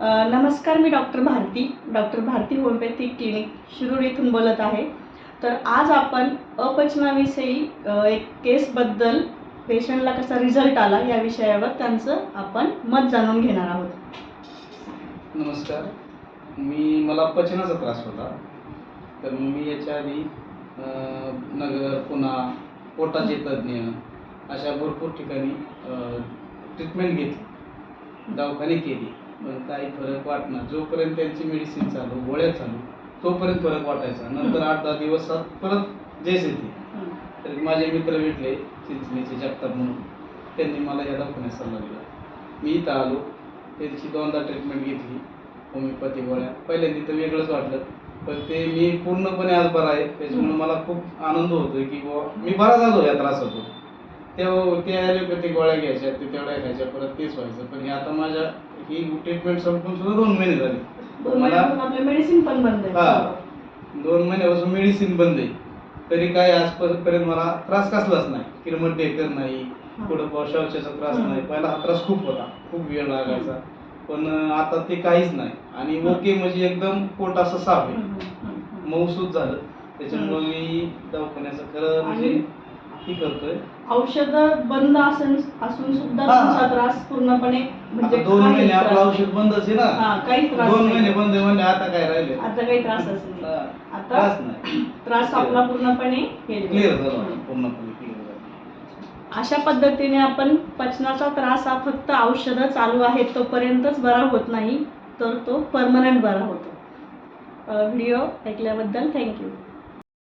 नमस्कार मी doctor Bharati. Doctor Bharati homeopathic clinic Shirur येथून बोलत आहे. तर आज आपण अपचनाविषयी एक केसबद्दल पेशंटला कसा रिझल्ट आला या विषयावर त्यांचं आपण मत जाणून घेणार आहोत. नमस्कार. मी मला पचनाचा त्रास होता. तर मी याच्या आधी नगर पुणा पोटाचे तज्ज्ञ अशा भरपूर ठिकाणी ट्रीटमेंट घेतली. दवाखाने केली. काही फरक वाटणार जोपर्यंत त्यांची मेडिसिन चालू गोळ्या चालू तोपर्यंत फरक वाटायचा. नंतर आठ दहा दिवसात परत जेस येते. तर माझे मित्र भेटले चिंचणीचे जगताप म्हणून. त्यांनी मला या दवाखान्यात सल्ला दिला. मी इथं आलो. त्यांची दोनदा ट्रीटमेंट घेतली. होमिओपॅथी गोळ्या. पहिल्यांदा तर वेगळंच वाटलं. पण ते मी पूर्णपणे आज बरा आहे. त्याच्यामुळे मला खूप आनंद होतोय की बुवा मी बरा झालो या त्रासातून. तेव्हा त्या ॲलोपॅथी गोळ्या घ्यायच्या ते तेवढ्या घ्यायच्या परत तेच व्हायचं. पण हे आता माझ्या ही ट्रीटमेंट संपून सुद्धा दोन महिने झाले. दोन मला महिन्यापासून आपले मेडिसिन पण बंद हा. आहे दोन महिन्यापासून मेडिसिन बंद आहे. तरी काय आजपर्यंत मला त्रास कसलाच नाही. किरमट डेकर नाही. पुढं शौचाचा त्रास हम्म. नाही. पहिला हा त्रास खूप होता. खूप वेळ लागायचा. पण अं, आता ते काहीच नाही. आणि ओके म्हणजे एकदम पोट असं साफ आहे. हम्म, हम्म, हम्म. मऊसूद झालं. त्याच्यामुळे मी दवाखान्याचं खरं म्हणजे आणि- हे करतोय औषध बंद असून असून सुद्धा हा. तुमचा त्रास पूर्णपणे म्हणजे आता दोन महिने आपलं. औषध बंदच आहे ना हा काहीच त्रास दोन नाही. महिने बंद आहे म्हणजे आता काय राहिले आता काही त्रासच नाही आता त्रास नाही त्रास आपला पूर्णपणे क्लिअर झाला हम्म. पूर्णपणे क्लिअर झाला अशा पद्धतीने आपण पचनाचा त्रास हा फक्त औषधं चालू आहेत तोपर्यंतच बरा होत नाही तर तो परमनंट बरा होतो व्हिडिओ ऐकल्याबद्दल थँक्यू